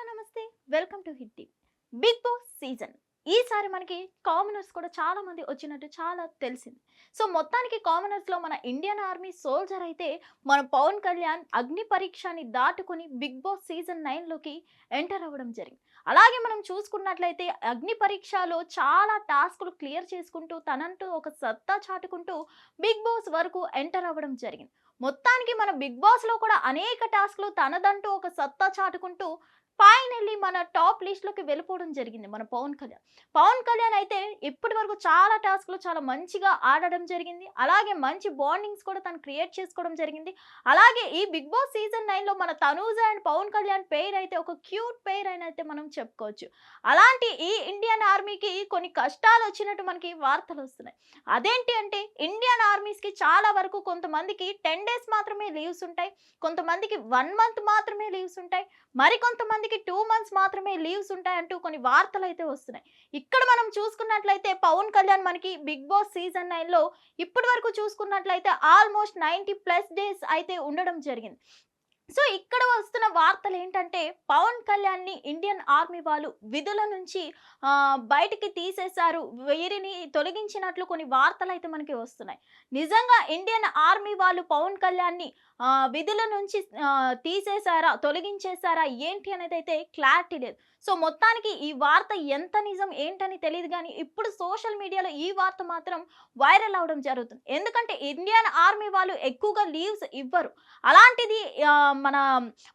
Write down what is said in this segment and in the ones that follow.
Hello నమస్తే. Welcome to Hit TV. Big Boss season. ఈసారి మనకి కామనర్స్ కూడా చాలా మంది వచ్చినట్టు చాలా తెలిసింది. సో మొత్తానికి కామనర్స్లో మన ఇండియన్ ఆర్మీ సోల్జర్ అయితే మన పవన్ కళ్యాణ్ అగ్ని పరీక్షని దాటుకుని బిగ్ బాస్ సీజన్ నైన్లోకి ఎంటర్ అవ్వడం జరిగింది. అలాగే మనం చూసుకున్నట్లయితే అగ్ని పరీక్షలో చాలా టాస్కులు క్లియర్ చేసుకుంటూ తనంటూ ఒక సత్తా చాటుకుంటూ బిగ్ బాస్ వరకు ఎంటర్ అవ్వడం జరిగింది. మొత్తానికి మన బిగ్ బాస్లో కూడా అనేక టాస్క్లు తనదంటూ ఒక సత్తా చాటుకుంటూ ఫైనల్లీ మన టాప్ లిస్ట్లోకి వెళ్ళిపోవడం జరిగింది మన పవన్ కళ్యాణ్. పవన్ కళ్యాణ్ అయితే ఇప్పటి వరకు చాలా టాస్క్లు చాలా మంచిగా ఆడడం జరిగింది. అలాగే మంచి బాండింగ్స్ కూడా తను క్రియేట్ చేసుకోవడం జరిగింది. అలాగే ఈ బిగ్ బాస్ సీజన్ నైన్లో మన తనూజ అండ్ పవన్ కళ్యాణ్ పేర్ అయితే ఒక క్యూట్ పేర్ అని అయితే మనం చెప్పుకోవచ్చు. అలాంటి ఈ ఇండియన్ ఆర్మీకి కొన్ని కష్టాలు వచ్చినట్టు మనకి వార్తలు వస్తున్నాయి. అదేంటి అంటే ఇండియన్ ఆర్మీస్కి చాలా వరకు కొంతమందికి టెన్ డేస్ మాత్రమే లీవ్స్ ఉంటాయి. కొంతమందికి వన్ మంత్ మాత్రమే లీవ్స్ ఉంటాయి. మరి కొంతమందికి టూ మంత్స్ మాత్రమే లీవ్స్ ఉంటాయి అంటూ కొన్ని వార్తలు అయితే వస్తున్నాయి. ఇక్కడ మనం చూసుకున్నట్లయితే పవన్ కళ్యాణ్ మనకి బిగ్ బాస్ సీజన్ నైన్లో ఇప్పటి వరకు చూసుకున్నట్లయితే ఆల్మోస్ట్ నైంటీ ప్లస్ డేస్ అయితే ఉండడం జరిగింది. సో ఇక్కడ వస్తున్న వార్తలు ఏంటంటే పవన్ కళ్యాణ్ని ఇండియన్ ఆర్మీ వాళ్ళు విధుల నుంచి బయటికి తీసేశారు. వీరిని తొలగించినట్లు కొన్ని వార్తలు అయితే మనకి వస్తున్నాయి. నిజంగా ఇండియన్ ఆర్మీ వాళ్ళు పవన్ కళ్యాణ్ని విధుల నుంచి తీసేశారా తొలగించేశారా ఏంటి అనేది అయితే క్లారిటీ లేదు. సో మొత్తానికి ఈ వార్త ఎంత నిజం ఏంటని తెలియదు కానీ ఇప్పుడు సోషల్ మీడియాలో ఈ వార్త మాత్రం వైరల్ అవడం జరుగుతుంది. ఎందుకంటే ఇండియన్ ఆర్మీ వాళ్ళు ఎక్కువగా లీవ్స్ ఇవ్వరు. అలాంటిది మన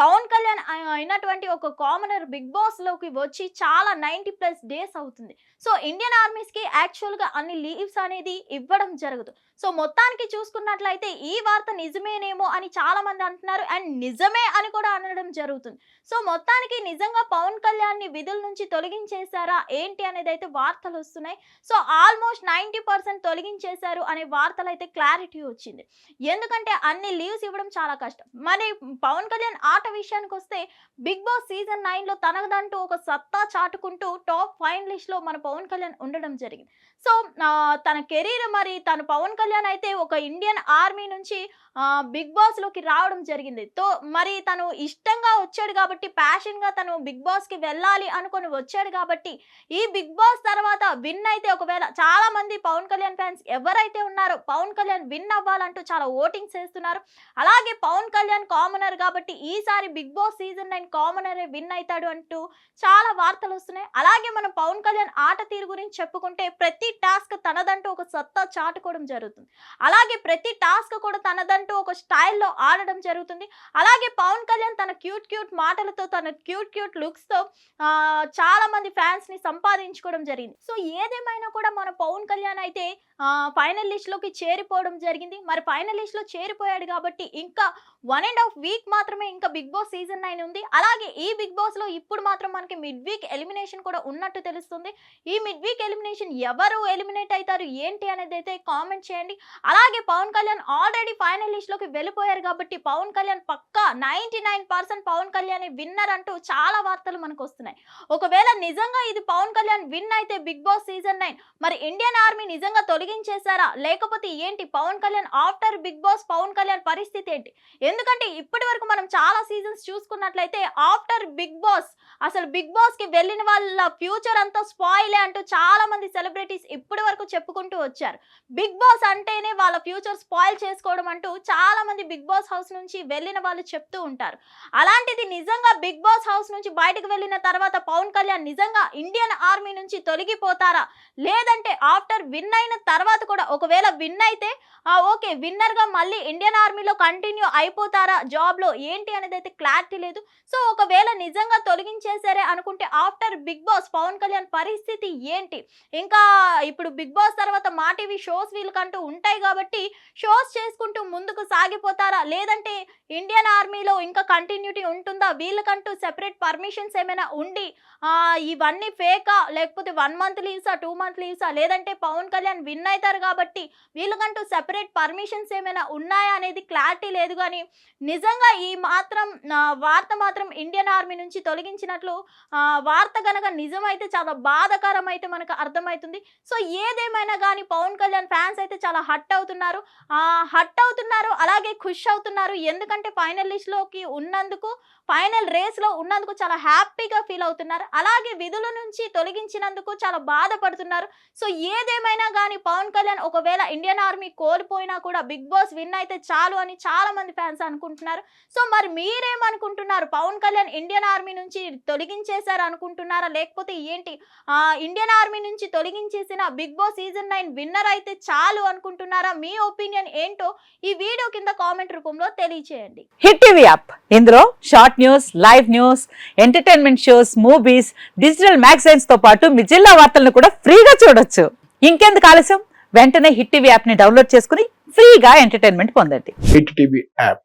పవన్ కళ్యాణ్ అయినటువంటి ఒక కామనర్ బిగ్ బాస్లోకి వచ్చి చాలా నైంటీ ప్లస్ డేస్ అవుతుంది. సో ఇండియన్ ఆర్మీస్కి యాక్చువల్గా అన్ని లీవ్స్ అనేది ఇవ్వడం జరగదు సో మొత్తానికి చూసుకున్నట్లయితే ఈ వార్త నిజమేనేమో అని చాలా మంది అంటున్నారు అండ్ నిజమే అని కూడా అనడం జరుగుతుంది. సో మొత్తానికి నిజంగా పవన్ కళ్యాణ్ని విధుల నుంచి తొలగించేశారా? ఏంటి అనేది అయితే వార్తలు వస్తున్నాయి. సో ఆల్మోస్ట్ నైంటీ పర్సెంట్ తొలగించేశారు అనే వార్తలు అయితే క్లారిటీ వచ్చింది. ఎందుకంటే అన్ని లీవ్స్ ఇవ్వడం చాలా కష్టం. మరి పవన్ కళ్యాణ్ ఆట విషయానికి వస్తే బిగ్ బాస్ సీజన్ నైన్లో తనదంటూ ఒక సత్తా చాటుకుంటూ టాప్ ఫైనలిస్ట్లో మన పవన్ కళ్యాణ్ ఉండడం జరిగింది. సో తన కెరీర్ మరి తను పవన్ కళ్యాణ్ అయితే ఒక ఇండియన్ ఆర్మీ నుంచి బిగ్ బాస్లోకి రావడం జరిగింది. తో మరి తను ఇష్టంగా వచ్చాడు కాబట్టి ప్యాషన్గా తను బిగ్ బాస్కి వెళ్ళాలి అనుకొని వచ్చాడు కాబట్టి ఈ బిగ్ బాస్ తర్వాత విన్ అయితే ఒకవేళ చాలా మంది పవన్ కళ్యాణ్ ఫ్యాన్స్ ఎవరైతే ఉన్నారో పవన్ కళ్యాణ్ విన్ అవ్వాలంటూ చాలా ఓటింగ్స్ చేస్తున్నారు అలాగే పవన్ కళ్యాణ్ కామన్ కామనర్ కాబట్టి ఈసారి Big Boss season nine commoner win అవుతాడు అంటూ చాలా వార్తలు వస్తున్నాయి. అలాగే మనం పవన్ కళ్యాణ్ ఆట తీరు గురించి చెప్పుకుంటే ప్రతి టాస్క్ తనదంటూ ఒక సత్తా చాటుకోవడం జరుగుతుంది. అలాగే ప్రతి టాస్క్ కూడా తనదంటూ ఒక స్టైల్లో ఆడడం జరుగుతుంది. అలాగే పవన్ కళ్యాణ్ తన క్యూట్ క్యూట్ మాటలతో తన క్యూట్ క్యూట్ లుక్స్తో చాలా మంది ఫ్యాన్స్ని సంపాదించుకోవడం జరిగింది. సో ఏదేమైనా కూడా మన పవన్ కళ్యాణ్ అయితే ఫైనల్ లిస్ట్లోకి చేరిపోవడం జరిగింది. మరి ఫైనల్ లిస్ట్లో చేరిపోయాడు కాబట్టి ఇంకా వన్ అండ్ హాఫ్ వీక్ మాత్రమే ఇంకా బిగ్ బాస్ సీజన్ నైన్ ఉంది. అలాగే ఈ బిగ్ బాస్లో ఇప్పుడు మాత్రం మనకి మిడ్ వీక్ ఎలిమినేషన్ కూడా ఉన్నట్టు తెలుస్తుంది. ఈ మిడ్ వీక్ ఎలిమినేషన్ ఎవరు ఎలిమినేట్ అవుతారు ఏంటి అనేది అయితే కామెంట్ చేయండి. అలాగే పవన్ కళ్యాణ్ ఆల్రెడీ ఫైనలిస్ట్లోకి వెళ్ళిపోయారు కాబట్టి పవన్ కళ్యాణ్ పక్కా ninety nine percent Pavan Kalyan winner అంటూ చాలా వార్తలు మనకు వస్తున్నాయి. ఒకవేళ నిజంగా ఇది పవన్ కళ్యాణ్ విన్ అయితే బిగ్ బాస్ సీజన్ నైన్ మరి ఇండియన్ ఆర్మీ నిజంగా తొలగించేశారా? లేకపోతే ఏంటి Pavan Kalyan after Big Boss Pavan Kalyan పరిస్థితి ఏంటి? ఎందుకంటే ఇప్పటి వరకు మనం చాలా సీజన్స్ చూసుకున్నట్లయితే ఆఫ్టర్ బిగ్ బాస్ అసలు బిగ్ బాస్కి వెళ్ళిన వాళ్ళ ఫ్యూచర్ అంతా స్పాయిలే అంటూ చాలా మంది సెలబ్రిటీస్ ఇప్పటి వరకు చెప్పుకుంటూ వచ్చారు. బిగ్ బాస్ అంటేనే వాళ్ళ ఫ్యూచర్ స్పాయిల్ చేసుకోవడం అంటూ చాలా మంది బిగ్ బాస్ హౌస్ నుంచి వెళ్ళిన వాళ్ళు చెప్తూ ఉంటారు. అలాంటిది నిజంగా బిగ్ బాస్ హౌస్ నుంచి బయటకు వెళ్ళిన తర్వాత పవన్ కళ్యాణ్ నిజంగా ఇండియన్ ఆర్మీ నుంచి తొలగిపోతారా? లేదంటే ఆఫ్టర్ విన్ అయిన తర్వాత కూడా ఒకవేళ విన్ అయితే ఆ, ఓకే విన్నర్గా మళ్ళీ ఇండియన్ ఆర్మీలో కంటిన్యూ అయిపోతారా? జాబ్ జాబ్లో ఏంటి అనేది అయితే క్లారిటీ లేదు. సో ఒకవేళ నిజంగా తొలగించేసారే అనుకుంటే after Big Boss Pavan Kalyan పరిస్థితి ఏంటి? ఇంకా ఇప్పుడు బిగ్ బాస్ తర్వాత మా టీవీ షోస్ వీళ్ళకంటూ ఉంటాయి కాబట్టి షోస్ చేసుకుంటూ ముందుకు సాగిపోతారా? లేదంటే ఇండియన్ ఆర్మీలో ఇంకా కంటిన్యూటీ ఉంటుందా? వీళ్ళకంటూ సెపరేట్ పర్మిషన్స్ ఏమైనా ఉండి ఇవన్నీ ఫేకా? లేకపోతే వన్ మంత్ లీవ్సా? టూ మంత్ లీవ్సా? లేదంటే పవన్ కళ్యాణ్ విన్ అవుతారు కాబట్టి వీళ్ళకంటూ సెపరేట్ పర్మిషన్స్ ఏమైనా ఉన్నాయా అనేది క్లారిటీ లేదు కానీ నిజంగా ఖచ్చితంగా ఈ మాత్రం వార్త మాత్రం ఇండియన్ ఆర్మీ నుంచి తొలగించినట్లు వార్త గనక నిజమైతే చాలా బాధకరం అయితే మనకు అర్థమవుతుంది. సో ఏదేమైనా కానీ పవన్ కళ్యాణ్ ఫ్యాన్స్ అయితే చాలా హట్ అవుతున్నారు. హట్ అవుతున్నారు అలాగే ఖుష్ అవుతున్నారు. ఎందుకంటే ఫైనల్ లిస్ట్లోకి ఉన్నందుకు ఫైనల్ రేస్లో ఉన్నందుకు చాలా హ్యాపీగా ఫీల్ అవుతున్నారు. అలాగే విధుల నుంచి తొలగించినందుకు చాలా బాధపడుతున్నారు. సో ఏదేమైనా కానీ పవన్ కళ్యాణ్ ఒకవేళ ఇండియన్ ఆర్మీ కోల్పోయినా కూడా బిగ్ బాస్ విన్ అయితే చాలు అని చాలా మంది ఫ్యాన్స్ అనుకుంటున్నారు. సో మరి మీరేమనుకుంటున్నారు? పవన్ కళ్యాణ్ ఇండియన్ ఆర్మీ నుంచి తొలగించేశారు అనుకుంటున్నారా? లేకపోతే ఏంటి? ఆ ఇండియన్ ఆర్మీ నుంచి తొలగించేసిన Big Boss season nine winner అయితే చాలు అనుకుంటున్నారా? మీ ఒపీనియన్ ఏంటో ఈ వీడియో కింద కామెంట్ రూపంలో తెలియచేయండి. Hit TV app. ఇందులో short news live news entertainment shows movies digital మ్యాగజైన్స్తో పాటు మీ జిల్లా వార్తలను కూడా ఫ్రీగా చూడొచ్చు. ఇంకెందుకు ఆలస్యం? వెంటనే హిట్ టీవీ యాప్ని డౌన్లోడ్ చేసుకుని ఫ్రీగా ఎంటర్టైన్మెంట్ పొందండి. Hit TV app.